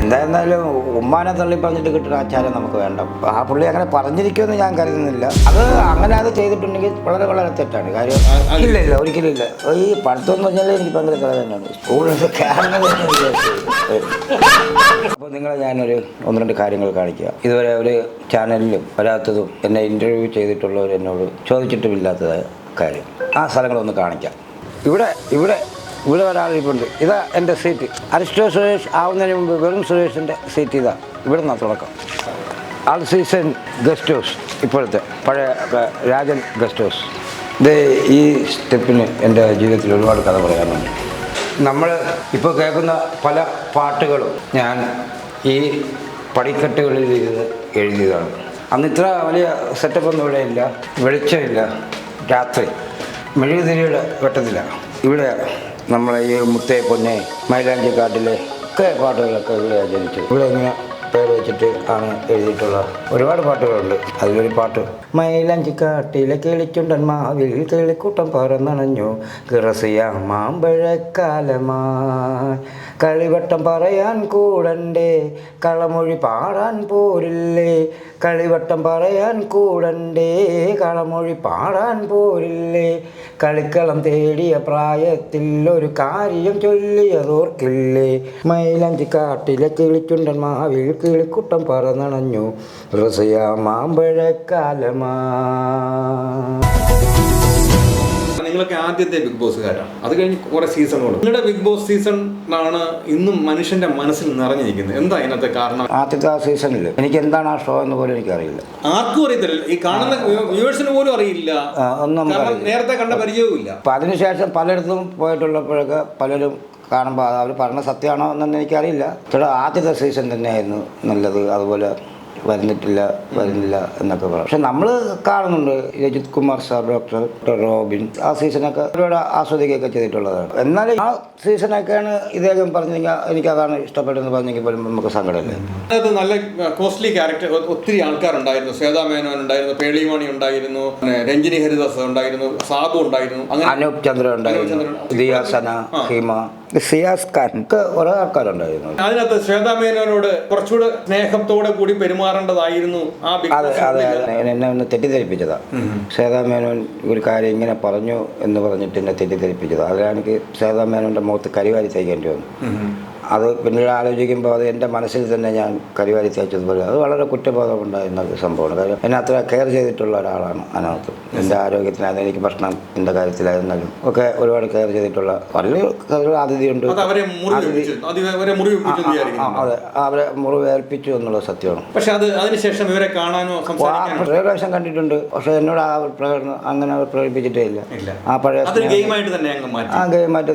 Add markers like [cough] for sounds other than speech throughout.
എന്തായിരുന്നാലും ഉമ്മാനെ തള്ളി പറഞ്ഞിട്ട് കിട്ടുന്ന ആചാരം നമുക്ക് വേണ്ട. ആ പുള്ളി അങ്ങനെ പറഞ്ഞിരിക്കുമെന്ന് ഞാൻ കരുതുന്നില്ല. അത് അങ്ങനെ അത് ചെയ്തിട്ടുണ്ടെങ്കിൽ വളരെ വളരെ തെറ്റാണ്. കാര്യം ഇല്ല ഇല്ല ഒരിക്കലും ഇല്ല. ഈ പഠിത്തം എന്ന് പറഞ്ഞാൽ എനിക്ക് ഭയങ്കര കഥ തന്നെയാണ്. സ്കൂളിൽ അപ്പോൾ നിങ്ങളെ ഞാനൊരു ഒന്ന് രണ്ട് കാര്യങ്ങൾ കാണിക്കുക ഇതുവരെ ഒരു ചാനലിലും വരാത്തതും എന്നെ ഇന്റർവ്യൂ ചെയ്തിട്ടുള്ളവർ എന്നോട് ചോദിച്ചിട്ടുമില്ലാത്തതായ കാര്യം. ആ സ്ഥലങ്ങളൊന്ന് കാണിക്കാം. ഇവിടെ ഇവിടെ ഇവിടെ ഒരാളിരിപ്പുണ്ട് ഇതാ എന്റെ സീറ്റ് അരിസ്റ്റോ സുരേഷ് ആവുന്നതിന് മുമ്പ് വെറും സുരേഷിന്റെ സീറ്റ് ഇതാ. ഇവിടെ നിന്നാണ് തുടക്കം. ആൾ സീസൺ ഗസ്റ്റ് ഹൗസ് ഇപ്പോഴത്തെ പഴയ രാജൻ ഗസ്റ്റ് ഹൗസ് ഇത് ഈ സ്റ്റെപ്പിന് എന്റെ ജീവിതത്തിൽ ഒരുപാട് കഥ പറയാനുണ്ട്. നമ്മൾ ഇപ്പോൾ കേൾക്കുന്ന പല പാട്ടുകളും ഞാൻ ഈ പടിക്കെട്ടുകളിൽ ഇരുന്ന് എഴുതിയതാണ്. അന്ന് ഇത്ര വലിയ സെറ്റപ്പൊന്നും ഇവിടെ ഇല്ല. വെളിച്ചമില്ല. രാത്രി. മെഴുകുതിരിയുടെ വെട്ടത്തില്ല ഇവിടെ നമ്മളെ ഈ മുത്തേ പൊന്നെ മൈലാഞ്ചിക്കാട്ടിലെ ഒക്കെ പാട്ടുകളൊക്കെ ഇവിടെ ആചരിച്ചു ഇവിടെ ഇങ്ങനെ പേര് വെച്ചിട്ട് ആണ് എഴുതിയിട്ടുള്ള ഒരുപാട് പാട്ടുകളുണ്ട്. അതിലൊരു പാട്ട് മൈലാഞ്ചിക്കാട്ടിലെ കിളിച്ചുണ്ടൻ മാവിൽ കിളിക്കൂട്ടം പറന്നണഞ്ഞു. കിറസിയ മാമ്പഴക്കാലമായി കളിവട്ടം പറയാൻ കൂടണ്ടേ. കളമൊഴി പാടാൻ പോരില്ലേ. കളിവട്ടം പറയാൻ കൂടണ്ടേ. കളമൊഴി പാടാൻ പോരില്ലേ. കളിക്കളം തേടിയ പ്രായത്തിൽ ഒരു കാര്യം ചൊല്ലിയതോർക്കില്ലേ. മൈലഞ്ചി കാട്ടിലെ കിളിച്ചുണ്ടൻ മാവിൽ കിളിക്കുട്ടം പറന്നണഞ്ഞു. റസിയ മാമ്പഴക്കാലമാ. നിങ്ങളൊക്കെ ആദ്യത്തെ ബിഗ് ബോസുകാരാണ്. അത് കഴിഞ്ഞ് കുറെ സീസണുകൾ നിങ്ങളുടെ ബിഗ് ബോസ് സീസൺ ആണ് ഇന്നും മനുഷ്യന്റെ മനസ്സിൽ നിറഞ്ഞിരിക്കുന്നത്. എന്താ അതിനകത്തെ കാരണം? ആദ്യത്തെ ആ സീസണിൽ എനിക്ക് എന്താണ് ആ ഷോ എന്ന് പോലും എനിക്കറിയില്ല. ആർക്കും അറിയത്തില്ല. ഈ കാണുന്ന വ്യൂവേഴ്സിന് പോലും അറിയില്ല. ഒന്നും. നേരത്തെ കണ്ട പരിചയവും ഇല്ല അപ്പൊ അതിനുശേഷം പലയിടത്തും പോയിട്ടുള്ളപ്പോഴൊക്കെ പലരും കാണുമ്പോൾ അവർ പറഞ്ഞ സത്യമാണോ എന്നൊന്നും എനിക്കറിയില്ല. ചേട്ടാ ആദ്യത്തെ സീസൺ തന്നെയായിരുന്നു നല്ലത്. അതുപോലെ വരുന്നിട്ടില്ല വരുന്നില്ല എന്നൊക്കെ പറയാം പക്ഷെ നമ്മൾ കാണുന്നുണ്ട് Rajith Kumar sir doctor doctor Robin. ആ സീസണൊക്കെ ഒരുപാട് ആസ്വദിക്കുകയൊക്കെ ചെയ്തിട്ടുള്ളതാണ്. എന്നാലും ആ സീസണൊക്കെയാണ് ഇദ്ദേഹം പറഞ്ഞെങ്കിൽ എനിക്കതാണ് ഇഷ്ടപ്പെട്ടെന്ന് പറഞ്ഞെങ്കിൽ പോലും നമുക്ക് സങ്കടമില്ല. അതായത് നല്ല കോസ്റ്റ്ലി ക്യാരക്ടർ ഒത്തിരി ആൾക്കാരുണ്ടായിരുന്നു. ശ്വേതാ മേനോൻ ഉണ്ടായിരുന്നു പേളിമണി ഉണ്ടായിരുന്നു രഞ്ജിനി ഹരിദാസ് ഉണ്ടായിരുന്നു സാബു ഉണ്ടായിരുന്നു അങ്ങനെ അനൂപ് ചന്ദ്ര ഉണ്ടായിരുന്നു ദിയാസന ഹിമ സിയാസ് ഖാൻ ഒക്കെ കുറേ ആൾക്കാരുണ്ടായിരുന്നു അതിനകത്ത് ശ്വേതാമേനോനോട് കുറച്ചുകൂടെ സ്നേഹത്തോടെ കൂടി പെരുമാറേണ്ടതായിരുന്നു ആ ബിഗ് അതെ അതെ. അതെ. എന്നെ ഒന്ന് തെറ്റിദ്ധരിപ്പിച്ചതാ. ശ്വേതാ മേനോൻ ഒരു കാര്യം ഇങ്ങനെ പറഞ്ഞു എന്ന് പറഞ്ഞിട്ട് എന്നെ തെറ്റിദ്ധരിപ്പിച്ചതാ. അതിലാണ് എനിക്ക് ശ്വേതാ മേനോന്റെ മുഖത്ത് കരിവാരി തയ്ക്കേണ്ടി വന്നു. അത് പിന്നീട് ആലോചിക്കുമ്പോൾ അത് എന്റെ മനസ്സിൽ തന്നെ ഞാൻ കരിവാരി തയ്ച്ചതുപോലെ അത് വളരെ കുറ്റബോധം ഉണ്ടായിരുന്ന ഒരു സംഭവമാണ്. കാര്യം എന്നെ അത്ര കെയർ ചെയ്തിട്ടുള്ള ഒരാളാണ് അതിനകത്ത്. എന്റെ ആരോഗ്യത്തിനായിരുന്നു എനിക്ക് ഭക്ഷണം എന്റെ കാര്യത്തിലായിരുന്നാലും ഒക്കെ ഒരുപാട് കെയർ ചെയ്തിട്ടുള്ള വലിയ അതിഥിയുണ്ട് അത് അവരെ മുറിവേൽപ്പിച്ചു അത് അവരെ മുറിവേൽപ്പിച്ചു എന്ന് അതെ. അവരെ മുറിവേൽപ്പിച്ചു എന്നുള്ളത് സത്യമാണ്. പക്ഷെ അത് അതിനുശേഷം ഇവരെ കാണാനോ പ്രാവശ്യം കണ്ടിട്ടുണ്ട്. പക്ഷെ എന്നോട് ആ പ്രകടനം അങ്ങനെ അവർ പ്രകടിപ്പിച്ചിട്ടേ ഇല്ല. ആ പഴയ ആ ഗെയിം ഗെയിമായിട്ട്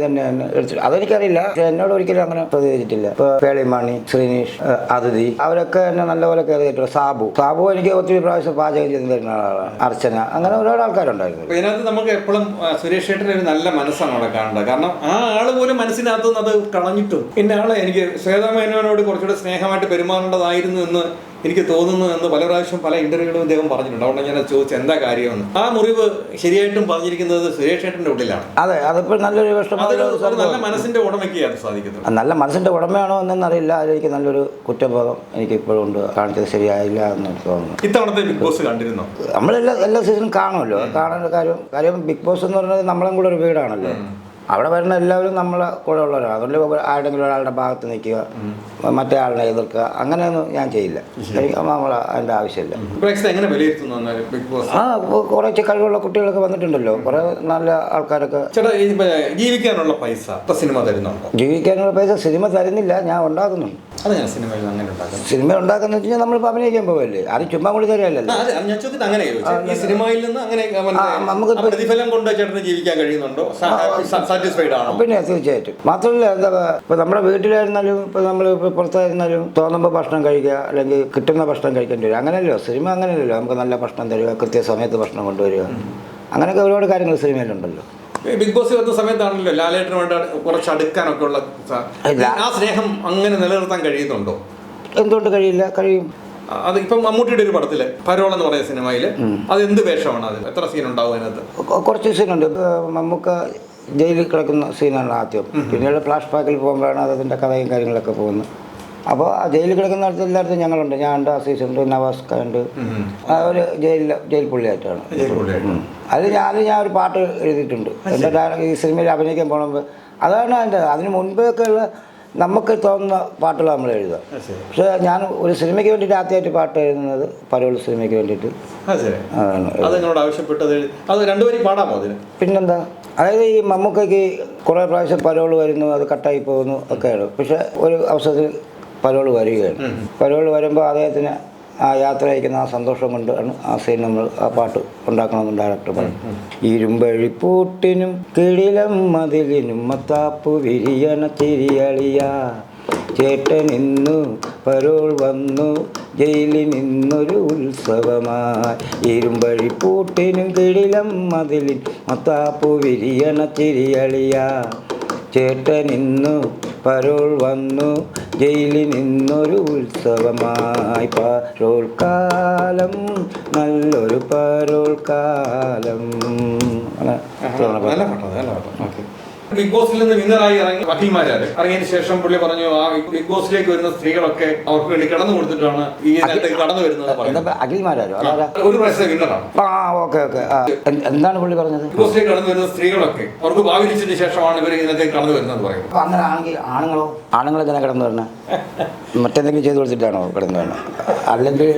തന്നെ എടുത്തിട്ട് അതെനിക്കറിയില്ല. എന്നോട് ഒരിക്കലും അങ്ങനെ പ്രതികരിച്ചിട്ടില്ല ഇപ്പൊ പേളിമാണി ശ്രീനീഷ് അതിഥി അവരൊക്കെ എന്നെ നല്ലപോലെ കയറി ചെയ്തിട്ടുണ്ട്. സാബു. സാബു എനിക്ക് ഒത്തിരി പ്രാവശ്യം പാചകം ചെയ്ത് തരുന്ന ആളാണ്. അർച്ചന. അങ്ങനെ ഒരുപാട് ആൾക്കാരുണ്ടായിരുന്നു. ഇതിനകത്ത് നമുക്ക് എപ്പോഴും സുരേഷ് ചേട്ടന്റെ ഒരു നല്ല മനസ്സാണ് അവിടെ കാണേണ്ടത്. കാരണം ആ ആൾ പോലും മനസ്സിനകത്ത് നിന്ന് അത് കളഞ്ഞിട്ടും. പിന്നെ ആളെ എനിക്ക് ശ്വേതാമേനോനോട് കുറച്ചുകൂടെ സ്നേഹമായിട്ട് പെരുമാറേണ്ടതായിരുന്നു എന്ന് എനിക്ക് തോന്നുന്നു എന്ന് പല പ്രാവശ്യം പല ഇന്റർവ്യൂകളും അദ്ദേഹം പറഞ്ഞിട്ടുണ്ട്. അതുകൊണ്ട് ഞാൻ ചോദിച്ചു എന്താ കാര്യമെന്ന്. ആ മുറിവ് ശരിയായിട്ടും പറഞ്ഞിരിക്കുന്നത് സുരേഷ് ഏട്ടന്റെ ഉള്ളിലാണ്. അതെ അതിപ്പോൾ നല്ലൊരു നല്ല മനസ്സിന്റെ ഉടമയ്ക്കാണ് സാധിക്കുന്നത്. നല്ല മനസ്സിന്റെ ഉടമയാണോ എന്നൊന്നും അറിയില്ല അതിലേക്ക് നല്ലൊരു കുറ്റബോധം എനിക്ക് ഇപ്പോഴും ഉണ്ട്. കാണിച്ചത് ശരിയായില്ല എന്ന് തോന്നുന്നു. ഇത്തവണത്തെ ബിഗ് ബോസ് കണ്ടിരുന്നു? നമ്മളെല്ലാ എല്ലാ സീസണും കാണുമല്ലോ. കാണേണ്ട കാര്യം കാര്യം ബിഗ് ബോസ് എന്ന് പറയുന്നത് നമ്മളെ കൂടെ ഒരു വീടാണല്ലോ. അവിടെ വരുന്ന എല്ലാവരും നമ്മളെ കൂടെ ഉള്ളവരാണ്. അതുകൊണ്ട് ആരുടെങ്കിലും ഒരാളുടെ ഭാഗത്ത് നിൽക്കുക മറ്റേ ആളിനെ എതിർക്കുക അങ്ങനെയൊന്നും ഞാൻ ചെയ്യില്ല. എനിക്ക് നമ്മൾ അതിന്റെ ആവശ്യമില്ല. ആ കുറച്ച് കഴിവുള്ള കുട്ടികളൊക്കെ വന്നിട്ടുണ്ടല്ലോ. കുറേ നല്ല ആൾക്കാരൊക്കെ. ജീവിക്കാനുള്ള പൈസ സിനിമ തരുന്നുണ്ടോ? ജീവിക്കാനുള്ള പൈസ സിനിമ തരുന്നില്ല ഞാൻ ഉണ്ടാക്കുന്നുണ്ട്. സിനിമ ഉണ്ടാക്കുന്ന വെച്ച് കഴിഞ്ഞാൽ നമ്മളിപ്പോൾ അഭിനയിക്കാൻ പോവല്ലേ? അത് ചുമ്മാ കൂടി ആ, നമുക്ക് പ്രതിഫലം കൊണ്ട് ചേട്ടന് ജീവിക്കാൻ കഴിയുന്നുണ്ടോ? സാറ്റിസ്ഫൈഡ് ആണോ? പിന്നെ തീർച്ചയായിട്ടും. മാത്രമല്ല എന്താ ഇപ്പൊ നമ്മുടെ വീട്ടിലായിരുന്നാലും ഇപ്പൊ നമ്മൾ പുറത്തായിരുന്നാലും തോന്നുമ്പോൾ ഭക്ഷണം കഴിക്കുക അല്ലെങ്കിൽ കിട്ടുന്ന ഭക്ഷണം കഴിക്കേണ്ടി വരും. അങ്ങനെയല്ലോ സിനിമ അങ്ങനെയല്ലോ നമുക്ക് നല്ല ഭക്ഷണം തരിക കൃത്യസമയത്ത് ഭക്ഷണം കൊണ്ടുവരിക. അങ്ങനെയൊക്കെ ഒരുപാട് കാര്യങ്ങൾ സിനിമയിലുണ്ടല്ലോ. ബിഗ് ബോസ് വന്ന സമയത്താണല്ലോ ലാലേട്ടന് വേണ്ട കുറച്ച് അടുക്കാനൊക്കെ ഉള്ള ആ സ്നേഹം അങ്ങനെ നിലനിർത്താൻ കഴിയുന്നുണ്ടോ? എന്തുകൊണ്ട് കഴിയില്ല? കഴിയും. അത് ഇപ്പം മമ്മൂട്ടിയുടെ ഒരു പടത്തിൽ പരോൾ എന്ന് പറയുന്ന സിനിമയിൽ അത് എന്ത് വേഷമാണ് അത് എത്ര സീൻ ഉണ്ടാവും അതിനകത്ത്? കുറച്ച് സീനുണ്ട് മമ്മൂക്ക ജയിലിൽ കിടക്കുന്ന സീനാണ് ആദ്യം. പിന്നീട് ഫ്ലാഷ് ബാക്കിൽ പോകുമ്പോഴാണ് അതിന്റെ കഥയും കാര്യങ്ങളൊക്കെ പോകുന്നത്. അപ്പോൾ ആ ജയിലിൽ കിടക്കുന്ന അടുത്ത് എല്ലായിടത്തും ഞങ്ങളുണ്ട്. ഞാൻ ഉണ്ട് അസീസ് ഉണ്ട് നവാസ് ഖാൻ ഉണ്ട് ആ ഒരു ജയിലിൽ ജയിൽ പുള്ളിയായിട്ടാണ്. അത് ഞാൻ ഞാൻ ഒരു പാട്ട് എഴുതിയിട്ടുണ്ട്. എന്റെ ഈ സിനിമയിൽ അഭിനയിക്കാൻ പോകുമ്പോൾ അതാണ് അതിന്റെ അതിന് മുൻപൊക്കെ ഉള്ള നമുക്ക് തോന്നുന്ന പാട്ടുകൾ നമ്മൾ എഴുതുക. പക്ഷെ ഞാൻ ഒരു സിനിമയ്ക്ക് വേണ്ടിയിട്ട് ആദ്യമായിട്ട് പാട്ട് എഴുതുന്നത് പരോൾ സിനിമയ്ക്ക് വേണ്ടിയിട്ട്. അതാണ്. അത് രണ്ടുപേരും പാടാമോ അതിന്? പിന്നെന്താ? അതായത് ഈ മമ്മൂക്കയ്ക്ക് കുറേ പ്രാവശ്യം പരോൾ വരുന്നു അത് കട്ടായി പോകുന്നു ഒക്കെയാണ് പക്ഷെ ഒരു അവസരത്തിൽ പരോൾ വരികയാണ്. പരോൾ വരുമ്പോൾ അദ്ദേഹത്തിന് ആ യാത്ര അയക്കുന്ന ആ സന്തോഷം കൊണ്ടാണ് ആ സീൻ നമ്മൾ ആ പാട്ട് ഉണ്ടാക്കണമെന്ന് ഡയറക്ടർ പറഞ്ഞു. ഇരുമ്പഴിപ്പൂട്ടിനും കിടിലം മതിലിനും മത്താപ്പു വിരിയണ തിരിയളിയ. ചേട്ടൻ ഇന്നു പരോൾ വന്നു. ജയിലിൽ നിന്നൊരു ഉത്സവമായി. ഇരുമ്പഴിപ്പൂട്ടിനും കിടിലം മതിലിൻ മത്താപ്പു വിരിയണ ചിരിയളിയ. ചേട്ടൻ ഇന്നു പരോൾ വന്നു. ജയിലിൽ നിന്നൊരു ഉത്സവമായി. പരോൾ കാലം നല്ലൊരു പരോൾ കാലം നല്ല പാട്ടാണ് നല്ല പാട്ടാണ് ബിഗ് ബോസിൽ നിന്ന് വിന്നറായി ഇറങ്ങി വക്കീൽമാരാണ്. ഇറങ്ങിയതിന് ശേഷം പുള്ളി പറഞ്ഞു ആ ബിഗ് ബോസിലേക്ക് വരുന്ന സ്ത്രീകളൊക്കെ അവർക്ക് വേണ്ടി കടന്നു കൊടുത്തിട്ടാണ് ഈ രംഗത്തേക്ക് കടന്നു വരുന്നത് പറയുന്നത്. എന്താ അഖിൽമാരോ അതാരാ? ഒരു പ്രാവശ്യം വിന്നറാണ് ഓക്കെ ഓക്കെ. എന്താണ് പുള്ളി പറഞ്ഞത്? ബിഗ് ബോസിലേക്ക് കടന്നു വരുന്ന സ്ത്രീകളൊക്കെ അവർക്ക് ഭാവിച്ചതിന് ശേഷമാണ് ഇവർ ഇതിനകത്തേക്ക് കടന്നു വരുന്നത് പറയുന്നത്. അങ്ങനെ ആണെങ്കിൽ ആണുങ്ങളോ? ആണുങ്ങൾ എങ്ങനെ കിടന്നു വരണേ? മറ്റെന്തെങ്കിലും ചെയ്തു കൊടുത്തിട്ടാണോ കിടന്നു വരണം? അല്ലെങ്കിൽ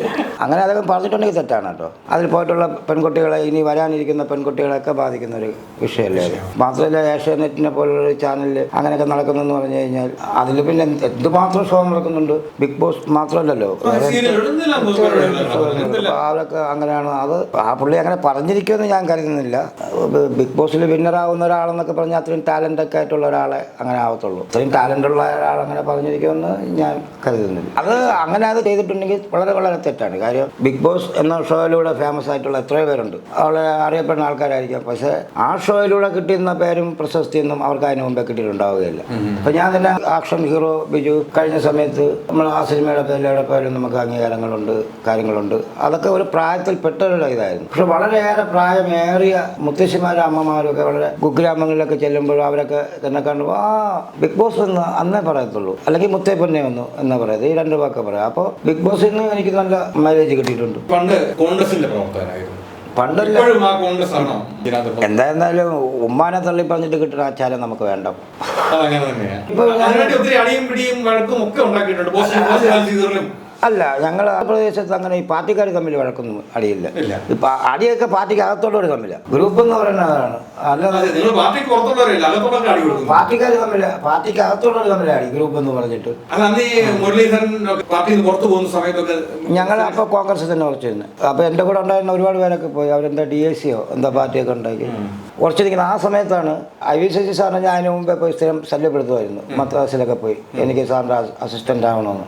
അങ്ങനെ അതൊക്കെ പറഞ്ഞിട്ടുണ്ടെങ്കിൽ തെറ്റാണ് കേട്ടോ. അതിൽ പോയിട്ടുള്ള പെൺകുട്ടികളെ ഇനി വരാനിരിക്കുന്ന പെൺകുട്ടികളെയൊക്കെ ബാധിക്കുന്ന ഒരു വിഷയമല്ലേ മാത്രമല്ല ഏഷ്യാനെറ്റിനെ പോലുള്ള ചാനലിൽ അങ്ങനെയൊക്കെ നടക്കുന്നെന്ന് പറഞ്ഞു കഴിഞ്ഞാൽ അതിൽ പിന്നെ എന്ത് എന്തുമാത്രം ഷോ നടക്കുന്നുണ്ട്? ബിഗ് ബോസ് മാത്രമല്ലല്ലോ. അതൊക്കെ അങ്ങനെയാണ്? അത് ആ പുള്ളി അങ്ങനെ പറഞ്ഞിരിക്കുമെന്ന് ഞാൻ കരുതുന്നില്ല. ബിഗ് ബോസിൽ വിന്നറാവുന്ന ഒരാളെന്നൊക്കെ പറഞ്ഞാൽ അത്രയും ടാലന്റൊക്കെ ആയിട്ടുള്ള ഒരാളെ അങ്ങനെ ആവത്തുള്ളൂ. അത്രയും ടാലന്റ് ഉള്ള ഒരാൾ അങ്ങനെ പറഞ്ഞിരിക്കുമെന്ന് ഞാൻ കരുതുന്നില്ല. അത് അങ്ങനെ അത് ചെയ്തിട്ടുണ്ടെങ്കിൽ വളരെ വളരെ തെറ്റാണ്. കാര്യം ബിഗ് ബോസ് എന്ന ഷോയിലൂടെ ഫേമസ് ആയിട്ടുള്ള എത്രയോ പേരുണ്ട്. വളരെ അറിയപ്പെടുന്ന ആൾക്കാരായിരിക്കും. പക്ഷേ ആ ഷോയിലൂടെ കിട്ടിയിരുന്ന പേരും പ്രശസ്തിയൊന്നും അവർക്ക് അതിന് മുമ്പേ കിട്ടിയിട്ടുണ്ടാവുകയില്ല. അപ്പൊ ഞാൻ തന്നെ ആക്ഷൻ ഹീറോ ബിജു കഴിഞ്ഞ സമയത്ത് നമ്മൾ ആ സിനിമയുടെ പേരിലൂടെ പേരും നമുക്ക് അംഗീകാരങ്ങളുണ്ട് കാര്യങ്ങളുണ്ട്. അതൊക്കെ ഒരു പ്രായത്തിൽ പെട്ടവരുടെ ഇതായിരുന്നു. പക്ഷെ വളരെയേറെ പ്രായമേറിയ മുത്തശ്ശിമാരും അമ്മമാരും ഒക്കെ വളരെ കുഗ്രാമങ്ങളിലൊക്കെ ചെല്ലുമ്പോൾ അവരൊക്കെ തന്നെ കാണുമ്പോൾ ആ ബിഗ് ബോസ് എന്ന് അന്നേ പറയത്തുള്ളൂ. അല്ലെങ്കിൽ മുത്തേ പൊന്നെ വന്നു എന്നാ പറയുന്നത്. ഈ രണ്ട് വാക്ക് പറയാം. അപ്പോൾ ബിഗ് ബോസിൽ നിന്ന് എനിക്ക് നല്ല മൈലേജ് കിട്ടിയിട്ടുണ്ട്. പണ്ട് കോൺഗ്രസിന്റെ പ്രവർത്തകനായിരുന്നു പണ്ടല്ല. എന്തായിരുന്നാലും ഉമ്മാനെ തള്ളി പറഞ്ഞിട്ട് കിട്ടുന്ന ആചാരം നമുക്ക് വേണ്ട. ഇപ്പൊ ഒത്തിരി അടിയും പിടിയും വഴക്കും ഒക്കെ ഉണ്ടാക്കിയിട്ടുണ്ട്. അല്ല ഞങ്ങൾ ആ പ്രദേശത്ത് അങ്ങനെ ഈ പാർട്ടിക്കാർ തമ്മിൽ വഴക്കൊന്നും അടിയില്ല. ഇപ്പൊ അടിയൊക്കെ പാർട്ടിക്ക് അകത്തുള്ളവർ തമ്മില. ഗ്രൂപ്പ് എന്ന് പറയുന്നത് അതാണ്. കൊടുക്കുന്നു പാർട്ടിക്കാർ തമ്മിൽ പാർട്ടിക്ക് അകത്തോടൊരു തമ്മിൽ അടി ഗ്രൂപ്പ് എന്ന് പറഞ്ഞിട്ട്. ഞങ്ങൾ അപ്പൊ കോൺഗ്രസ് തന്നെ കുറച്ചിരുന്നു. അപ്പൊ എന്റെ കൂടെ ഉണ്ടായിരുന്ന ഒരുപാട് പേരൊക്കെ പോയി. അവരെന്താ ഡി എസ് സിയോ എന്താ പാർട്ടിയൊക്കെ ഉണ്ടാക്കി. കുറച്ചിരിക്കുന്ന ആ സമയത്താണ് ഐ വി സി സി സാറിനെ ഞാൻ അതിന് മുമ്പേ പോയി സ്ഥിരം ശല്യപ്പെടുത്തുമായിരുന്നു. മദ്രാസിലൊക്കെ പോയി. എനിക്ക് സാറിന്റെ അസിസ്റ്റന്റ് ആവണമെന്ന്.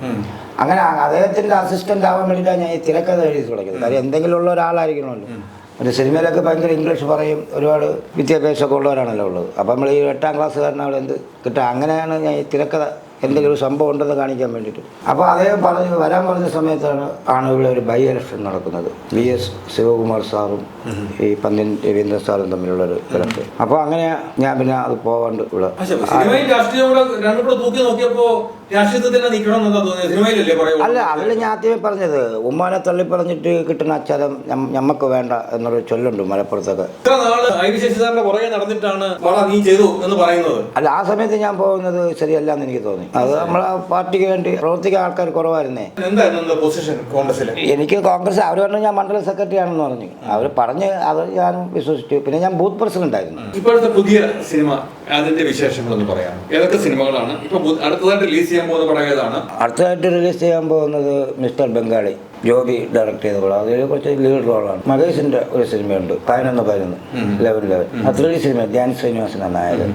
അങ്ങനെ അദ്ദേഹത്തിന്റെ അസിസ്റ്റന്റ് ആവാൻ വേണ്ടിയിട്ടാണ് ഞാൻ ഈ തിരക്കഥ എഴുതി തുടങ്ങിയത്. കാര്യം എന്തെങ്കിലും ഉള്ള ഒരാളായിരിക്കണമല്ലോ. ഒരു സിനിമയിലൊക്കെ ഭയങ്കര ഇംഗ്ലീഷ് പറയും ഒരുപാട് വിദ്യാഭ്യാസമൊക്കെ ഉള്ളവരാണല്ലോ ഉള്ളത്. അപ്പം നമ്മൾ ഈ എട്ടാം ക്ലാസ്സുകാരനെ അവിടെ എന്ത് കിട്ടുക? അങ്ങനെയാണ് ഞാൻ ഈ തിരക്കഥ എന്തെങ്കിലും സംഭവം ഉണ്ടെന്ന് കാണിക്കാൻ വേണ്ടിയിട്ട്. അപ്പോൾ അദ്ദേഹം പറഞ്ഞ് വരാൻ പറഞ്ഞ സമയത്താണ് ആണ് ഇവിടെ ഒരു ബൈ ഇലക്ഷൻ നടക്കുന്നത്. വി എസ് ശിവകുമാർ സാറും ഈ പന്ത്യൻ രവീന്ദ്രൻ സാറും തമ്മിലുള്ള ഒരു ഇലക്ഷൻ. അപ്പോൾ അങ്ങനെ ഞാൻ പിന്നെ അത് പോകാണ്ട് ഇവിടെ. അല്ല അതിൽ ഞാൻ ആദ്യമേ പറഞ്ഞത് ഉമ്മാനെ തള്ളി പറഞ്ഞിട്ട് കിട്ടുന്ന അച്ചാരം ഞമ്മക്ക് വേണ്ട എന്നൊരു ചൊല്ലുണ്ട് മലപ്പുറത്തൊക്കെ. അല്ല ആ സമയത്ത് ഞാൻ പോകുന്നത് ശരിയല്ല എന്ന് എനിക്ക് തോന്നി. അത് നമ്മളെ പാർട്ടിക്ക് വേണ്ടി പ്രവർത്തിക്കാൻ ആൾക്കാർ കുറവായിരുന്നേ. എനിക്ക് കോൺഗ്രസ് അവർ പറഞ്ഞു ഞാൻ മണ്ഡലം സെക്രട്ടറി ആണെന്ന് പറഞ്ഞു. അവർ പറഞ്ഞ് അത് ഞാൻ വിശ്വസിച്ചു. പിന്നെ ഞാൻ ബൂത്ത് പ്രസിഡന്റ് ആയിരുന്നു. ഇപ്പോഴത്തെ പുതിയ സിനിമ അതിന്റെ വിശേഷങ്ങളൊന്ന് പറയാം. ഏതൊക്കെ സിനിമകളാണ്? ഇപ്പൊ അടുത്തതായിട്ട് റിലീസ് ചെയ്യാൻ പോകുന്ന പടം ഏതാണ്? അടുത്തതായിട്ട് റിലീസ് ചെയ്യാൻ പോകുന്നത് മിസ്റ്റർ ബംഗാളി. ജോബി ഡയറക്ട് ചെയ്ത പടം അതിൽ കുറച്ച് ലീഡ് റോളാണ് മഹേഷിന്റെ ഒരു സിനിമയുണ്ട്. പതിനൊന്ന് പതിനൊന്ന്. Eleven eleven three cinema Dhyan ശ്രീനിവാസനാണ് നായകൻ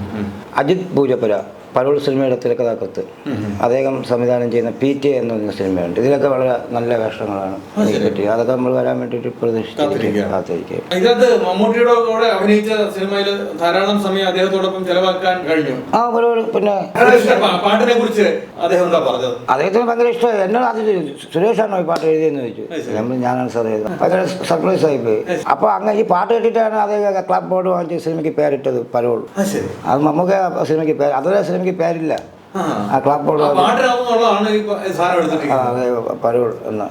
അജിത് പൂജപ്പുര പരോൾ സിനിമയുടെ തിരക്കഥാകൃത്ത് അദ്ദേഹം സംവിധാനം ചെയ്യുന്ന പി ടി എന്ന് പറയുന്ന സിനിമയുണ്ട്. ഇതിലൊക്കെ വളരെ നല്ല വേഷങ്ങളാണ് എനിക്ക് പറ്റിയത് അതൊക്കെ നമ്മൾ വരാൻ വേണ്ടിയിട്ട് പ്രതീക്ഷിച്ചിരിക്കും കാത്തിരിക്കുകയാണ്. കാത്തിരിക്കും ഇതിനകത്ത് മമ്മൂട്ടിയുടെ കൂടെ അഭിനയിച്ച സിനിമയിൽ ധാരാളം സമയം അദ്ദേഹത്തോടൊപ്പം ചെലവാക്കാൻ കഴിഞ്ഞു. ആ പിന്നെ പാട്ടിനെ കുറിച്ച് അദ്ദേഹം എന്താ പറഞ്ഞത്? അദ്ദേഹത്തിന് ഭയങ്കര ഇഷ്ടമായി. എന്നോട് ആദ്യം സുരേഷാണോ ഈ പാട്ട് എഴുതിയെന്ന്? ചോദിച്ചു. നമ്മൾ ഞാനാണ് സാർ എഴുതുന്നത്. ഭയങ്കര സർപ്രൈസ് ആയി പോയി. അപ്പോൾ അങ്ങനെ ഈ പാട്ട് കേട്ടിട്ടാണ് അദ്ദേഹം ക്ലബ് ബോർഡ് വാങ്ങിച്ച് സിനിമയ്ക്ക് പേരിട്ടത് ശരി. അത് നമുക്ക് സിനിമയ്ക്ക് പേര്. അതുവരെ സിനിമയ്ക്ക് പേരില്ല. ആ. ക്ലാബ് ബോർഡ് പരോൾ എന്ന.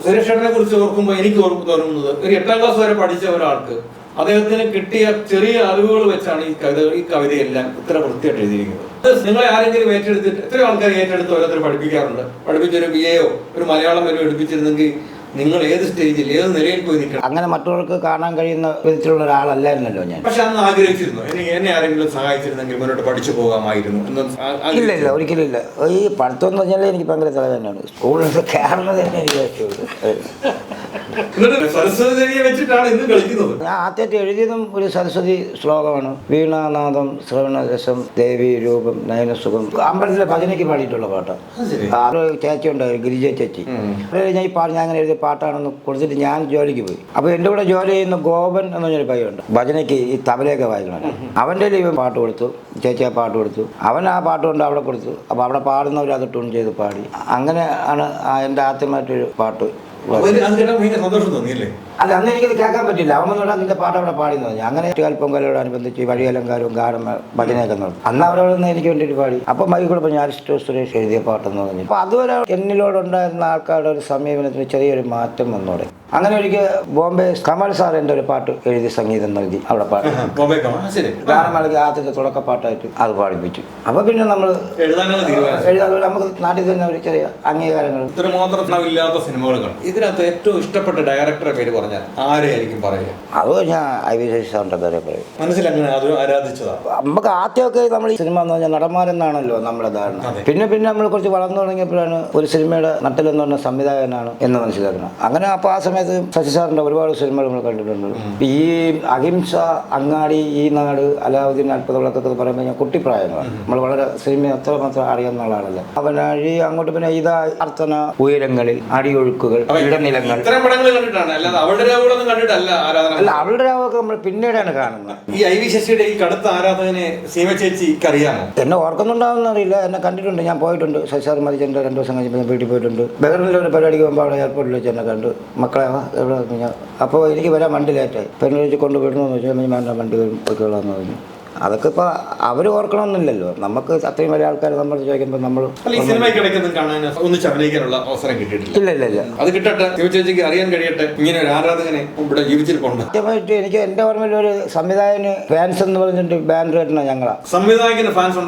കുറിച്ച് ഓർക്കുമ്പോൾ എനിക്ക് ഓർമ്മ തോന്നുന്നത് ഒരു എട്ടാം ക്ലാസ് വരെ പഠിച്ച ഒരാൾക്ക് അദ്ദേഹത്തിന് കിട്ടിയ ചെറിയ അറിവുകൾ വെച്ചാണ് ഈ കവിത ഈ കവിതയെല്ലാം ഇത്ര വൃത്തിയായിട്ട് എഴുതിയിരിക്കുന്നത്. നിങ്ങൾ നിങ്ങളെ ആരെങ്കിലും ഏറ്റെടുത്തിട്ട് എത്ര ആൾക്കാർ ഏറ്റെടുത്ത് ഓരോരുത്തർ പഠിപ്പിക്കാറുണ്ട്. പഠിപ്പിച്ചൊരു ബി എയോ ഒരു മലയാളം വരെ എടുപ്പിച്ചിരുന്നെങ്കിൽ നിങ്ങൾ ഏത് സ്റ്റേജിൽ ഏത് നിലയിൽ പോയി നിൽക്കണം? അങ്ങനെ മറ്റുള്ളവർക്ക് കാണാൻ കഴിയുന്ന വിധത്തിലുള്ള ഒരാളല്ലായിരുന്നല്ലോ ഞാൻ. പക്ഷെ അന്ന് ആഗ്രഹിച്ചിരുന്നു. എന്നെ ആരെങ്കിലും സഹായിച്ചിരുന്നെങ്കിൽ മുന്നോട്ട് പഠിച്ചു പോകാമായിരുന്നു. ഇല്ല ഇല്ല ഒരിക്കലും ഇല്ല. ഈ പഠിത്തം എന്ന് പറഞ്ഞാൽ എനിക്ക് ഭയങ്കര തല തന്നെയാണ് സ്കൂളിൽ കയറുന്നത് തന്നെ എനിക്ക്. എന്നിട്ട് വെച്ചിട്ടാണ് ഇന്ന് കളിക്കുന്നത്. ഞാൻ ആദ്യമായിട്ട് എഴുതിയതും ഒരു സരസ്വതി ശ്ലോകമാണ്. വീണാനാദം ശ്രവണരസം ദേവി രൂപം നയനസുഖം. അമ്പലത്തിലെ ഭജനയ്ക്ക് പാടിയിട്ടുള്ള പാട്ടാണ് ആറ് ചേച്ചി ഉണ്ടായിരുന്നു ഗിരിജ ചേച്ചി. ഞാൻ ഈ പാട്ട് ഞാൻ അങ്ങനെ എഴുതിയ പാട്ടാണെന്ന് കൊടുത്തിട്ട് ഞാൻ ജോലിക്ക് പോയി. അപ്പോൾ എന്റെ കൂടെ ജോലി ചെയ്യുന്ന ഗോപൻ എന്ന് പറഞ്ഞൊരു പയ്യുണ്ട്. ഭജനയ്ക്ക് ഈ തബലയൊക്കെ വായിക്കണം അവന്റെ ഇവൻ പാട്ട് കൊടുത്തു. ചേച്ചി ആ പാട്ട് കൊടുത്തു. അവൻ ആ പാട്ട് കൊണ്ട് അവിടെ കൊടുത്തു. അപ്പോൾ അവിടെ പാടുന്നവർ അത് ട്യൂൺ ചെയ്ത് പാടി. അങ്ങനെ ആണ് എന്റെ എന്റെ ആദ്യമായിട്ടൊരു പാട്ട് അല്ല അന്ന് എനിക്കത് കേൾക്കാൻ പറ്റില്ല. അവൻ വന്നോടാ നിന്റെ പാട്ട് അവിടെ പാടിയെന്ന് പറഞ്ഞു. അങ്ങനെ കൽപ്പം കലയോടനുബന്ധിച്ച് വഴിയലങ്കാരവും ഗാനം ഭജനയൊക്കെ നടന്നു. അന്ന് അവരോട് നിന്ന് എനിക്ക് വേണ്ടിയിട്ട് പാടി. അപ്പം മൈ കൂടെ പറഞ്ഞു അരിസ്റ്റോ സുരേഷ് എഴുതിയ പാട്ടെന്ന് പറഞ്ഞു. അപ്പോൾ അതുവരെ എന്നിലോടുണ്ടായിരുന്ന ആൾക്കാരുടെ ഒരു സമീപനത്തിന് ചെറിയൊരു മാറ്റം വന്നോടെ അങ്ങനെ ഒരിക്കൽ ബോംബെ കമൽ സാർ എന്റെ ഒരു പാട്ട് എഴുതി സംഗീതം നൽകി അവിടെ പാട്ട് ഗാനം നൽകി ശരി. ഗാനമേളയ്ക്ക് ആദ്യത്തെ തുടക്കപ്പാട്ടായിട്ട് അത് പാടിപ്പിച്ചു. അപ്പോൾ പിന്നെ നമ്മൾ എഴുതാൻ നമുക്ക് നാട്ടിൽ തന്നെ ഒരു ചെറിയ അംഗീകാരങ്ങൾ. ഇത് സിനിമകൾ ഇതിനകത്ത് ഏറ്റവും ഇഷ്ടപ്പെട്ട ഡയറക്ടറെ പേര് പറഞ്ഞാൽ ആരെയായിരിക്കും പറയുക? അത് ഞാൻ ഐ വി സാറിന്റെ പേരെ പറയും. മനസ്സിൽ അങ്ങനെ അത് ആരാധിച്ചതാണ് നമുക്ക് ആദ്യമൊക്കെ നമ്മൾ ഈ സിനിമ എന്ന് പറഞ്ഞാൽ നടന്മാരെന്നാണല്ലോ നമ്മുടെ ധാരണ. പിന്നെ പിന്നെ നമ്മൾ കുറച്ച് വളർന്നു തുടങ്ങിയപ്പോഴാണ് ഒരു സിനിമയുടെ നട്ടിലെന്ന് പറഞ്ഞ സംവിധായകനാണ് എന്ന് മനസ്സിലാക്കുന്നത്. അങ്ങനെ അപ്പോൾ ആ സമയത്ത് ശശി സാറിന്റെ ഒരുപാട് സിനിമകൾ നമ്മൾ കണ്ടിട്ടുണ്ട്. ഈ അഹിംസ അങ്ങാടി ഈ നാട് അലാവുദ്ദീൻ അത്ഭുതങ്ങളൊക്കെ പറയുമ്പോൾ ഞാൻ കുട്ടിപ്രായങ്ങളാണ്. നമ്മൾ വളരെ സിനിമ അത്രമാത്രം അറിയാവുന്ന ആളാണല്ലോ. അവൻ ഈ അങ്ങോട്ട് പിന്നെ ഇതാ അർത്ഥന ഉയരങ്ങളിൽ അടിയൊഴുക്കുകൾ. ഇടനിലങ്ങൾ ഇത്തരം കണ്ടിട്ടാണ്. അല്ലാതെ അവളുടെ രാവുകളൊന്നും കണ്ടിട്ടല്ല ആരാധന. അല്ല അവളുടെ രാവൊക്കെ നമ്മൾ പിന്നീടാണ് കാണുന്നത്. ഈ ഐ വി ശശിയുടെ ഈ കടുത്ത ആരാധകനെ സീമ ചേച്ചിക്ക് അറിയാമോ എന്നെ ഓർക്കുന്നുണ്ടാവുന്ന അറിയില്ല. എന്നെ കണ്ടിട്ടുണ്ട്. ഞാൻ പോയിട്ടുണ്ട്. ശശാർ മരിച്ചെന്റെ രണ്ട് ദിവസം കഴിഞ്ഞപ്പോൾ ഞാൻ വീട്ടിൽ പോയിട്ടുണ്ട്. ബഹറിനിലെ ഒരു പരിപാടിക്ക് പോകുമ്പോൾ അവിടെ എയർപോർട്ടിൽ വെച്ച് എന്നെ കണ്ടു. മക്കളെ എവിടെ? ഞാൻ അപ്പോൾ എനിക്ക് വരാൻ വണ്ടി ലേറ്റായി. പെണ്ണു വെച്ച് കൊണ്ട് വിടണമെന്ന് വെച്ചാൽ ഞാൻ വേണ്ട വരും പറഞ്ഞു. അതൊക്കെ ഇപ്പോൾ അവർ ഓർക്കണമെന്നില്ലല്ലോ നമുക്ക് അത്രയും വലിയ ആൾക്കാർ നമ്മൾ ചോദിക്കുമ്പോൾ നമ്മൾ അഭിനയിക്കാനുള്ള അവസരം കിട്ടിയിട്ടില്ല. ഇല്ല ഇല്ല ഇല്ല. അത് കിട്ടട്ടെ. അറിയാൻ കഴിയട്ടെ. ഇങ്ങനെ ഒരു ആരാധകനെ ഇവിടെ ജീവിച്ചിരിപ്പുണ്ട്. സത്യമായിട്ട് എനിക്ക് എന്റെ ഓർമ്മയിൽ ഒരു സംവിധായകന് ഫാൻസ് എന്ന് പറഞ്ഞിട്ട് ബാൻഡ് കേട്ടണ ഞങ്ങളാ. സംവിധായകന് ഫാൻസ്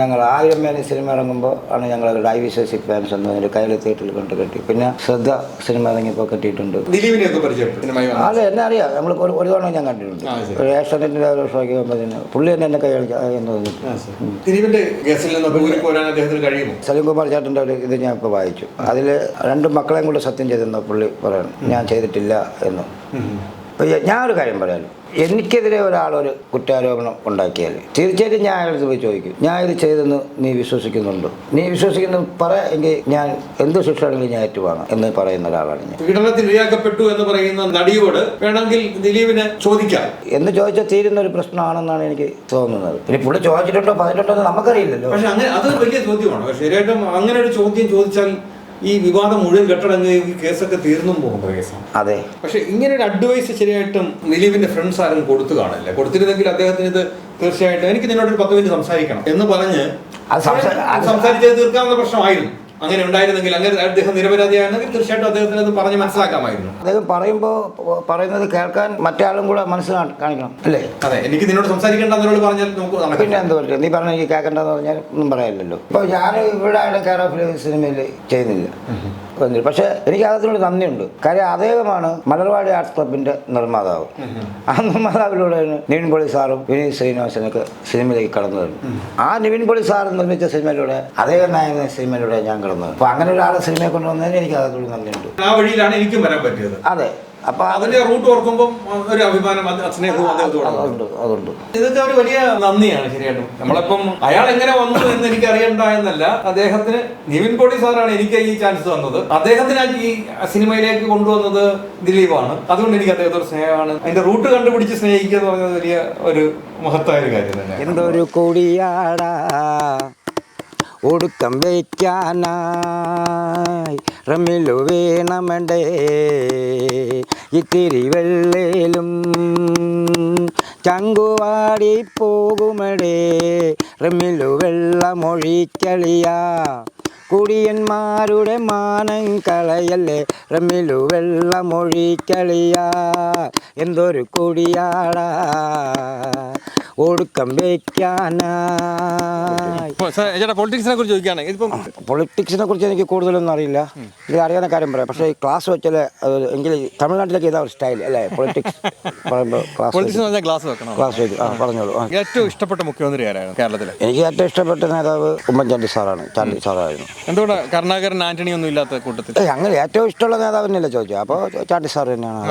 ഞങ്ങൾ ആയിരം പേര് സിനിമ ഇറങ്ങുമ്പോൾ ആണ് ഞങ്ങൾ ഡൈവി ഫാൻസ് എന്ന് പറഞ്ഞിട്ട് കയ്യിൽ തിയേറ്ററിൽ കൊണ്ട് കെട്ടി. പിന്നെ ശ്രദ്ധ സിനിമ ഇറങ്ങിയപ്പോൾ കെട്ടിയിട്ടുണ്ട്. ദിലീപിനെയൊക്കെ വന്ന അതെ എന്നെ അറിയാം. നമ്മൾ ഒരു തവണ ഞാൻ കണ്ടിട്ടുണ്ട്. ഏഷ്യാനെറ്റിന്റെ ഷോയ്ക്ക് തന്നെ പുള്ളി തന്നെ എന്നെ എന്ന് ആ, കേസിൽ നിന്ന് പോരാൻ അദ്ദേഹത്തിന് കഴിയുമോ? സലീംകുമാർ ചേട്ടന്റെ ഒരു ഇത് ഞാൻ ഇപ്പോൾ വായിച്ചു. അതിൽ രണ്ട് മക്കളെയും കൂടെ സത്യം ചെയ്തെന്ന് പുള്ളി പറയണം ഞാൻ ചെയ്തിട്ടില്ല എന്ന്. ഞാൻ ഒരു കാര്യം പറയാം എനിക്കെതിരെ ഒരാളൊരു കുറ്റാരോപണം ഉണ്ടാക്കിയാൽ തീർച്ചയായിട്ടും ഞാൻ അയാളുടെ പോയി ചോദിക്കും. ഞാൻ ഇത് ചെയ്തെന്ന് നീ വിശ്വസിക്കുന്നുണ്ടോ? നീ വിശ്വസിക്കുന്നു പറ എങ്കിൽ ഞാൻ എന്ത് ശിക്ഷയാണെങ്കിലും ഞാൻ ഏറ്റുവാങ്ങാം എന്ന് പറയുന്ന ഒരാളാണ് ഞാൻ. പീഡനത്തിൽ ഇരയാക്കപ്പെട്ടു എന്ന് പറയുന്ന നടിയോട് വേണമെങ്കിൽ ദിലീപിനെ ചോദിക്കാം. എന്ന് ചോദിച്ചാൽ തീരുന്ന ഒരു പ്രശ്നമാണെന്നാണ് എനിക്ക് തോന്നുന്നത്. പിന്നെ പുള്ളി ചോദിച്ചിട്ടുണ്ടോ പറഞ്ഞിട്ടുണ്ടോ എന്ന് നമുക്കറിയില്ലല്ലോ. പക്ഷെ അങ്ങനെ അത് വലിയ ചോദ്യമാണ്. പക്ഷേ ശരിയായിട്ടും അങ്ങനെ ഒരു ചോദ്യം ചോദിച്ചാൽ ഈ വിവാദം മുഴുവൻ കെട്ടടങ്ങുകയും ഈ കേസൊക്കെ തീർന്നും പോകുന്ന കേസാണ്. അതെ. പക്ഷെ ഇങ്ങനെ ഒരു അഡ്വൈസ് ശരിയായിട്ടും ദിലീപിന്റെ ഫ്രണ്ട്സ് ആരും കൊടുത്തു കാണില്ല. കൊടുത്തിരുന്നെങ്കിൽ അദ്ദേഹത്തിന് ഇത് തീർച്ചയായിട്ടും എനിക്ക് നിന്നോട് ഒരു പത്ത് മിനിറ്റ് സംസാരിക്കണം എന്ന് പറഞ്ഞ് സംസാരിച്ചത് തീർക്കാവുന്ന പ്രശ്നമായിരുന്നു. അങ്ങനെ ഉണ്ടായിരുന്നെങ്കിൽ അങ്ങനെ അദ്ദേഹം നിരപരാധിയാണെങ്കിൽ തീർച്ചയായിട്ടും അദ്ദേഹത്തിന് അത് പറഞ്ഞ് മനസ്സിലാക്കാമായിരുന്നു. അദ്ദേഹം പറയുമ്പോൾ പറയുന്നത് കേൾക്കാൻ മറ്റാളും കൂടെ മനസ്സിലാണ് കാണിക്കണം അല്ലേ? അതെ എനിക്ക് നിന്നോട് സംസാരിക്കേണ്ടെന്നോട് പറഞ്ഞാൽ നമുക്ക് പിന്നെ എന്ത് പറയുക നീ പറഞ്ഞ എനിക്ക് കേൾക്കണ്ടെന്ന് പറഞ്ഞാൽ ഒന്നും പറയാനില്ലല്ലോ ഇപ്പോൾ ഞാൻ ഇവിടെ കെയർ ഓഫ് സിനിമയിൽ ചെയ്യുന്നില്ല. വന്നില്ല. പക്ഷേ എനിക്ക് അതിനോട് നന്ദിയുണ്ട്. കാര്യം അദ്ദേഹമാണ് മലർവാടി ആർട്സ് ക്ലബിന്റെ നിർമ്മാതാവ്. ആ നിർമ്മാതാവിലൂടെയാണ് നിവിൻ പൊളി സാറും വിനീത് ശ്രീനിവാസനൊക്കെ സിനിമയിലേക്ക് കടന്നു വരുന്നു ആ നിവിൻ പൊളി സാർ നിർമ്മിച്ച സിനിമയിലൂടെ അദ്ദേഹം നായകന സിനിമയിലൂടെ ഞാൻ കടന്നു അപ്പൊ അപ്പോൾ അങ്ങനെ ഒരാളെ സിനിമയെ കൊണ്ടുവന്നതിന് എനിക്ക് അതിനോട് നന്ദിയുണ്ട്. ആ വഴിയിലാണ് എനിക്കും വരാൻ പറ്റിയത്. അതെ. അപ്പോൾ അതിന്റെ റൂട്ട് ഓർക്കുമ്പോൾ ഒരു അഭിമാനം അതുണ്ട് അതുണ്ട്. ഇതൊക്കെ ഒരു വലിയ നന്ദിയാണ് ശരിയായിട്ടും. നമ്മളിപ്പം അയാൾ എങ്ങനെ വന്നു എന്ന് എനിക്ക് അറിയണ്ട എന്നല്ല. അദ്ദേഹത്തിന് നിവിൻ പോളി സാറാണ് എനിക്ക് ഈ ചാൻസ് തന്നത്. അദ്ദേഹത്തിന് ഈ സിനിമയിലേക്ക് കൊണ്ടുവന്നത് ദിലീപാണ്. അതുകൊണ്ട് എനിക്ക് അദ്ദേഹത്തോട് സ്നേഹമാണ്. അതിന്റെ റൂട്ട് കണ്ടുപിടിച്ച് സ്നേഹിക്കുക എന്ന് പറയുന്നത് വലിയ ഒരു മഹത്തായ ഒരു കാര്യം തന്നെ എന്തൊരു കൊടിയാടാ ഒടുക്കം വയ്ക്കാനായി റമ്മിലു വീണമണ്ടേ. ഇത്തിരി വെള്ളയിലും ചങ്കുവാടി പോകുമടേ. റമ്മിലു വെള്ളമൊഴിക്കളിയാ കുടിയന്മാരുടെ മാനം കളയല്ലേ. റമ്മിലു വെള്ളമൊഴിക്കളിയാ എന്തൊരു കുടിയാടാ ഒടുക്കം വെക്കാനായി ചേട്ടാ പൊളിറ്റിക്സിനെ കുറിച്ച് ചോദിക്കുകയാണെങ്കിൽ ഇതിപ്പം പൊളിറ്റിക്സിനെ കുറിച്ച് എനിക്ക് കൂടുതലൊന്നും അറിയില്ല. ഇത് അറിയാവുന്ന കാര്യം പറയാം. പക്ഷേ ഈ ക്ലാസ് വെച്ചാൽ എങ്കിൽ തമിഴ്നാട്ടിലേക്ക് ഇതാ ഒരു സ്റ്റൈൽ അല്ലേ? പൊളിറ്റിക്സ് ക്ലാസ് പൊളിറ്റിക്സ് ഗ്ലാസ് വെക്കണം. ക്ലാസ് ആ പറഞ്ഞോളൂ. ഏറ്റവും ഇഷ്ടപ്പെട്ട മുഖ്യമന്ത്രി ആരാണ് കേരളത്തിലെ? എനിക്ക് ഏറ്റവും ഇഷ്ടപ്പെട്ട നേതാവ് ഉമ്മൻചാണ്ടി സാറാണ്. ചാണ്ടി സാറായിരുന്നു. എന്തുകൊണ്ടാണ് കരുണാകരൻ ആന്റണി ഒന്നും ഇല്ലാത്ത കൂട്ടത്തിൽ അങ്ങനെ ഏറ്റവും ഇഷ്ടമുള്ള നേതാവ് തന്നെയല്ലേ ചോദിച്ചത്. അപ്പോൾ ചാണ്ടി സാർ തന്നെയാണ്.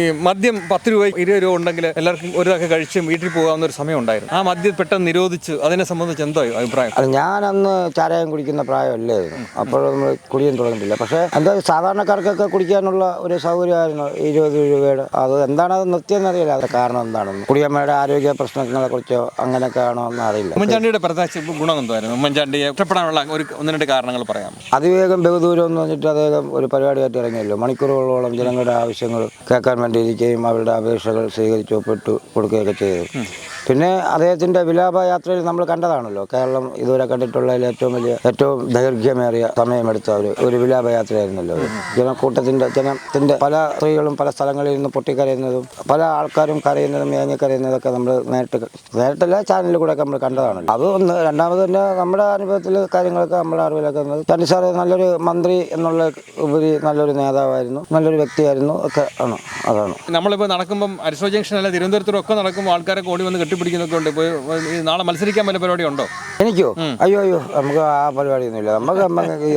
ഈ മദ്യം പത്ത് രൂപ ഇരുപത് രൂപ ഉണ്ടെങ്കിൽ എല്ലാവർക്കും ഒരു കഴിച്ച് വീട്ടിൽ പോകാവുന്ന ഒരു സമയം ഉണ്ടായിരുന്നു ആ മദ്യം പെട്ടെന്ന് നിരോധിച്ച് അതിനെ സംബന്ധിച്ച് എന്തോ അഭിപ്രായം? അല്ല ഞാനന്ന് ചാരായം കുടിക്കുന്ന പ്രായമല്ലായിരുന്നു. അപ്പോൾ നമ്മൾ കുടിയും തുടങ്ങിയില്ല പക്ഷേ എന്താ സാധാരണക്കാർക്കൊക്കെ കുടിക്കാനുള്ള ഒരു സൗകര്യമായിരുന്നു ഇരുപത് രൂപയുടെ. അത് എന്താണ് അത് നിർത്തിയെന്നറിയില്ല അതിന്റെ കാരണം എന്താണെന്ന്. കുടിയമ്മയുടെ ആരോഗ്യ പ്രശ്നങ്ങളെ കുറിച്ചോ അങ്ങനെയൊക്കെ ആണോ എന്ന് അറിയില്ല. ഉമ്മൻചാണ്ടിയുടെ പ്രത്യേകിച്ച് ഗുണം എന്തായിരുന്നു ഉമ്മൻചാണ്ടിയെ ഇഷ്ടപ്പെടാനുള്ള ഒരു ഒന്ന് രണ്ട് കാരണങ്ങൾ പറയാം അതിവേഗം ബഹുദൂരം എന്ന് പറഞ്ഞിട്ട് അദ്ദേഹം ഒരു പരിപാടിയായിട്ട് ഇറങ്ങിയല്ലോ. മണിക്കൂറുകളോളം ജനങ്ങളുടെ ആവശ്യങ്ങൾ കേൾക്കാൻ വേണ്ടി ഇരിക്കുകയും അവരുടെ അപേക്ഷകൾ സ്വീകരിച്ചു ഒപ്പിട്ട് കൊടുക്കുകയൊക്കെ ചെയ്തു. പിന്നെ അദ്ദേഹത്തിന്റെ വിലാപ യാത്രയിൽ നമ്മൾ കണ്ടതാണല്ലോ. കേരളം ഇതുവരെ കണ്ടിട്ടുള്ളതിൽ ഏറ്റവും വലിയ ഏറ്റവും ദൈർഘ്യമേറിയ സമയമെടുത്ത ഒരു ഒരു വിലാപ യാത്രയായിരുന്നല്ലോ അത്. ജനക്കൂട്ടത്തിന്റെ ജനത്തിന്റെ പല സ്ത്രീകളും പല സ്ഥലങ്ങളിൽ നിന്ന് പൊട്ടിക്കരയുന്നതും പല ആൾക്കാരും കരയുന്നതും ഏങ്ങിക്കരയുന്നതൊക്കെ കരയുന്നതൊക്കെ നമ്മൾ നേരിട്ട് നേരിട്ടല്ല ചാനലിൽ കൂടെ നമ്മൾ കണ്ടതാണല്ലോ. അത് ഒന്ന് രണ്ടാമത് തന്നെ നമ്മുടെ അനുഭവത്തിൽ കാര്യങ്ങളൊക്കെ നമ്മൾ അറിവിലൊക്കെ വന്നത് ചാണ്ടി സാറ് നല്ലൊരു മന്ത്രി എന്നുള്ള ഉപരി നല്ലൊരു നേതാവായിരുന്നു നല്ലൊരു വ്യക്തിയായിരുന്നു ഒക്കെ ആണ് അതാണ്. നമ്മളിപ്പോൾ നടക്കുമ്പം അരിസോ ജംഗ്ഷൻ അല്ല തിരുവനന്തപുരത്തും ഒക്കെ നടക്കുമ്പോൾ ആൾക്കാരെ ഓടി വന്ന് കെട്ടിപ്പിടിക്കുന്നൊക്കെ ഉണ്ട്. ഈ നാളെ മത്സരിക്കാൻ വല്ല പരിപാടി ഉണ്ടോ? എനിക്കോ? അയ്യോ അയ്യോ നമുക്ക് ആ പരിപാടിയൊന്നുമില്ല. നമുക്ക്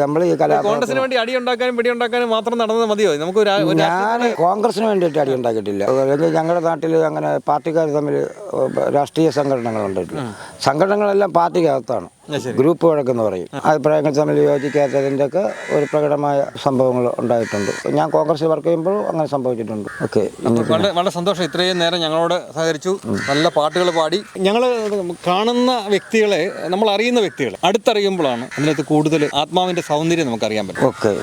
നമ്മൾ ഈ കലാ കോൺഗ്രസിന് വേണ്ടി അടി ഉണ്ടാക്കാനും പിടി ഉണ്ടാക്കാനും മാത്രം നടന്നത് മതിയോ? നമുക്ക് ഒരു ഒരു ഞാൻ കോൺഗ്രസിന് വേണ്ടിയിട്ട് അടി ഉണ്ടാക്കിയിട്ടില്ല. അല്ലെങ്കിൽ ഞങ്ങളുടെ നാട്ടിൽ അങ്ങനെ പാർട്ടിക്കാർ തമ്മിൽ രാഷ്ട്രീയ സംഘടനകൾ ഉണ്ടായിട്ടില്ല സംഘടനകളെല്ലാം പാർട്ടിക്കകത്താണ്. ഗ്രൂപ്പ് വഴക്കെന്ന് പറയും. അഭിപ്രായങ്ങൾ തമ്മിൽ യോജിക്കാത്തതിന്റെ ഒക്കെ ഒരു പ്രകടമായ സംഭവങ്ങൾ ഉണ്ടായിട്ടുണ്ട്. ഞാൻ കോൺഗ്രസ് വർക്ക് ചെയ്യുമ്പോൾ അങ്ങനെ സംഭവിച്ചിട്ടുണ്ട്. ഓക്കെ വളരെ സന്തോഷം. ഇത്രയും നേരം ഞങ്ങളോട് സഹകരിച്ചു. നല്ല പാട്ടുകൾ പാടി. ഞങ്ങൾ കാണുന്ന വ്യക്തികളെ നമ്മൾ അറിയുന്ന വ്യക്തികളെ അടുത്തറിയുമ്പോഴാണ് അതിനകത്ത് കൂടുതൽ ആത്മാവിന്റെ സൗന്ദര്യം നമുക്ക് അറിയാൻ പറ്റും. ഓക്കെ.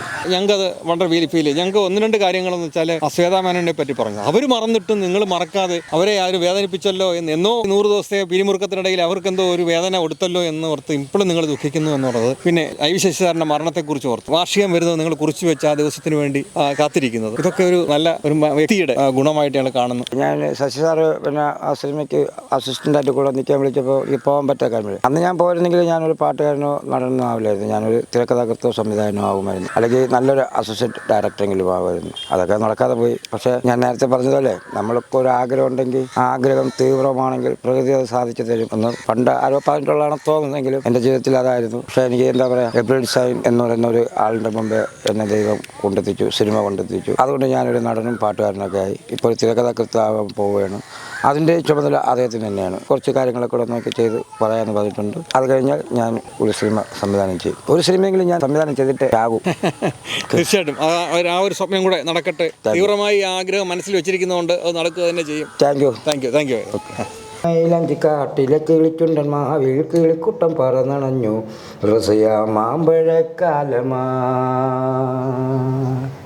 അത് വളരെ ഫീൽ ഫീൽ ഞങ്ങൾക്ക് ഒന്ന് രണ്ട് കാര്യങ്ങളെന്ന് വെച്ചാൽ അശ്വേതാമേനോനെ പറ്റി പറഞ്ഞു അവർ മറന്നിട്ടും നിങ്ങൾ മറക്കാതെ അവരെ ആരും വേദനിപ്പിച്ചല്ലോ എന്ന് എന്നോ നൂറ് ദിവസത്തെ പിരിമുറുക്കത്തിനിടയിൽ അവർക്ക് എന്തോ ഒരു വേദന കൊടുത്തല്ലോ എന്ന് ഓർത്ത് ഇപ്പോഴും നിങ്ങൾ ദുഃഖിക്കുന്നു എന്നുള്ളത് പിന്നെ ഐ വി ശശിധരന്റെ മരണത്തെക്കുറിച്ച് ഓർത്ത്. വാർഷികം വരുന്നത് നിങ്ങൾ കുറിച്ച് വെച്ച ആ ദിവസത്തിന് വേണ്ടി കാത്തിരിക്കുന്നത്. ഇതൊക്കെ ഒരു നല്ല ഒരു വ്യക്തിയുടെ ഗുണമായിട്ട് ഞങ്ങൾ കാണുന്നു. ഞാൻ ശശി സാറ് പിന്നെ ആ സിനിമയ്ക്ക് അസിസ്റ്റന്റായിട്ട് കൂടെ നിൽക്കാൻ വിളിച്ചപ്പോൾ ഈ പോകാൻ പറ്റാൻ കാര്യം അന്ന് ഞാൻ പോയിരുന്നെങ്കിൽ ഞാനൊരു പാട്ടുകാരനോ നടനോ ആവില്ലായിരുന്നു. ഞാനൊരു തിരക്കഥാകൃത്തോ സംവിധാനോ ആകുമായിരുന്നു അല്ലെങ്കിൽ നല്ലൊരു അസോസിയേറ്റ് ഡയറക്ടറെങ്കിലും ആകുമായിരുന്നു അതൊക്കെ നടക്കാതെ പോയി. പക്ഷേ ഞാൻ നേരത്തെ പറഞ്ഞതുപോലെ നമ്മൾക്ക് ഒരു ആഗ്രഹം ഉണ്ടെങ്കിൽ ആഗ്രഹം തീവ്രമാണെങ്കിൽ പ്രകൃതി അത് സാധിച്ചു തരും എന്ന് പണ്ട് ആരോ പറഞ്ഞിട്ടുള്ളതാണെന്ന് തോന്നുന്നെങ്കിലും എന്റെ ജീവിതത്തിൽ അതായിരുന്നു. പക്ഷേ എനിക്ക് എന്താ പറയുക എബ്രിഡ് സൈൻ എന്ന് പറയുന്ന ഒരു ആളിന്റെ മുമ്പ് എന്നെ ദൈവം കൊണ്ടെത്തിച്ചു സിനിമ കൊണ്ടെത്തിച്ചു. അതുകൊണ്ട് ഞാനൊരു നടനും പാട്ടുകാരനൊക്കെ ആയി. ഇപ്പോൾ ഒരു തിരക്കഥാകൃത്താകാൻ പോവുകയാണ്. അതിന്റെ ചുമതല അദ്ദേഹത്തിന് തന്നെയാണ്. കുറച്ച് കാര്യങ്ങളൊക്കെ കൂടെ നോക്കി ചെയ്ത് പറയാമെന്ന് പറഞ്ഞിട്ടുണ്ട്. അത് കഴിഞ്ഞാൽ ഞാൻ ഒരു സിനിമ സംവിധാനം ചെയ്യും. ഒരു സിനിമയെങ്കിലും ഞാൻ സംവിധാനം ചെയ്തിട്ട് ആകും. [laughs] തീർച്ചയായിട്ടും. ആ ഒരു- സ്വപ്നം കൂടെ നടക്കട്ടെ. തീവ്രമായി ആഗ്രഹം മനസ്സിൽ വെച്ചിരിക്കുന്നതുകൊണ്ട് അത് നടക്കുക തന്നെ ചെയ്യും. Thank you. Thank you. Thank you. കാട്ടിലെ കിളിച്ചുണ്ടൻ മാവിൽ കിളിക്കുട്ടം പറന്നണഞ്ഞു. റസയ മാമ്പഴക്കാലമാ.